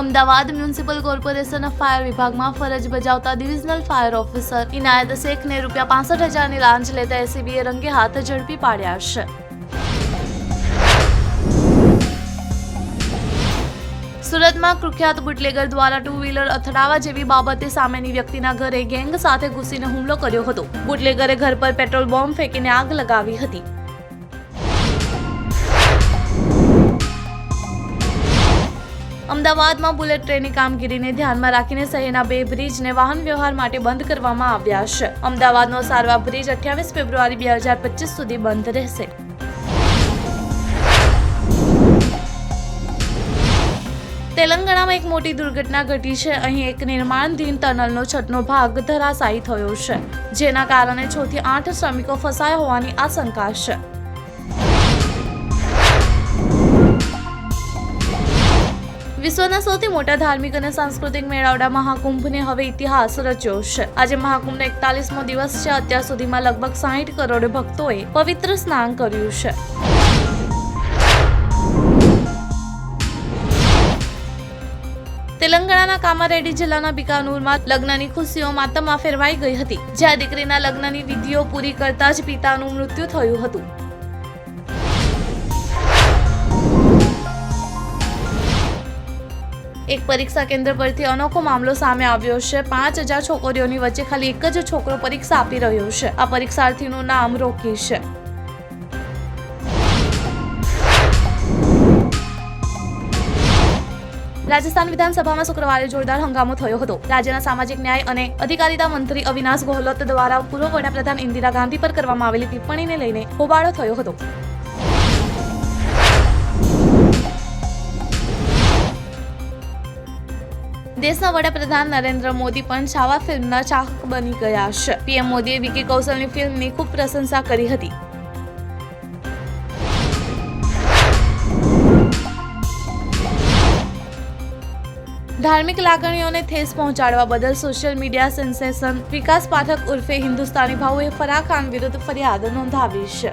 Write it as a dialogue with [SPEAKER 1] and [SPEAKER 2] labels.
[SPEAKER 1] Ahmedabad municipal corporation fire વિભાગમાં ફરજ બજાવતા ડિવિઝનલ ફાયર ઓફિસર ઇનાયત શેખને રૂપિયા પાસઠ હજારની લાંચ લેતા એસીબીએ રંગે હાથ ઝડપી પાડ્યા છે. સુરતમાં કુખ્યાત બુટલેગર દ્વારા ટુ વ્હીલર અથડાવા જેવી બાબતે સામેની વ્યક્તિના ઘરે ગેંગ સાથે ઘૂસીને હુમલો કર્યો હતો. બુટલેગરે ઘર પર પેટ્રોલ બોમ્બ ફેંકીને આગ લગાવી હતી. અમદાવાદમાં બુલેટ ટ્રેનની કામગીરીને ધ્યાનમાં રાખીને શહેરના બે બ્રિજને વાહન વ્યવહાર માટે બંધ કરવામાં આવ્યા છે. અમદાવાદનો સારવા બ્રિજ અઠ્યાવીસ ફેબ્રુઆરી બે હજાર પચીસ સુધી બંધ રહેશે. તેલંગાણામાં એક મોટી દુર્ઘટના ઘટી છે. અહીં એક નિર્માણધીન ટનલનો છતનો ભાગ ધરાશાયી થયો છે, જેના કારણે છ થી આઠ શ્રમિકો ફસાયા હોવાની આશંકા છે. વિશ્વના સૌથી મોટા ધાર્મિક અને સાંસ્કૃતિક મેળાવડા મહાકુંભને હવે ઇતિહાસ રચ્યો છે. આજે મહાકુંભનો એકતાલીસમો દિવસ છે. અત્યાર સુધીમાં લગભગ સાહીઠ કરોડ ભક્તોએ પવિત્ર સ્નાન કર્યું છે. તેલંગાણાના કામારેડ્ડી જિલ્લાના બિકાનુરમાં લગ્નની ખુશીઓ માતમમાં ફેરવાઈ ગઈ હતી. જ્યાં દીકરીના લગ્નની વિધિઓ પૂરી કરતા જ પિતાનું મૃત્યુ થયું હતું. એક પરીક્ષા કેન્દ્ર પરથી અનોખો મામલો સામે આવ્યો છે. પાંચ હજાર છોકરીઓની વચ્ચે ખાલી એક જ છોકરો પરીક્ષા આપી રહ્યો છે. આ પરીક્ષાર્થીનું નામ રોકી છે. રાજસ્થાન વિધાનસભામાં શુક્રવારે જોરદાર હંગામો થયો હતો. રાજ્યના સામાજિક ન્યાય અને અધિકારીતા મંત્રી અવિનાશ ગોહલોત દ્વારા પૂર્વ વડાપ્રધાન ઇન્દિરા ગાંધી પર કરવામાં આવેલી ટિપ્પણીને લઈને હોબાળો થયો હતો. દેશના વડાપ્રધાન નરેન્દ્ર મોદી પણ છાવા ફિલ્મના ચાહક બની ગયા છે. પીએમ મોદીએ વિકી કૌશલની ફિલ્મની ખૂબ પ્રશંસા કરી હતી. ધાર્મિક લાગણીઓને ઠેસ પહોંચાડવા બદલ social media sensation Vikas Pathak ઉર્ફે હિન્દુસ્તાની ભાવુએ ફરાહ ખાન વિરુદ્ધ ફરિયાદ નોંધાવી છે.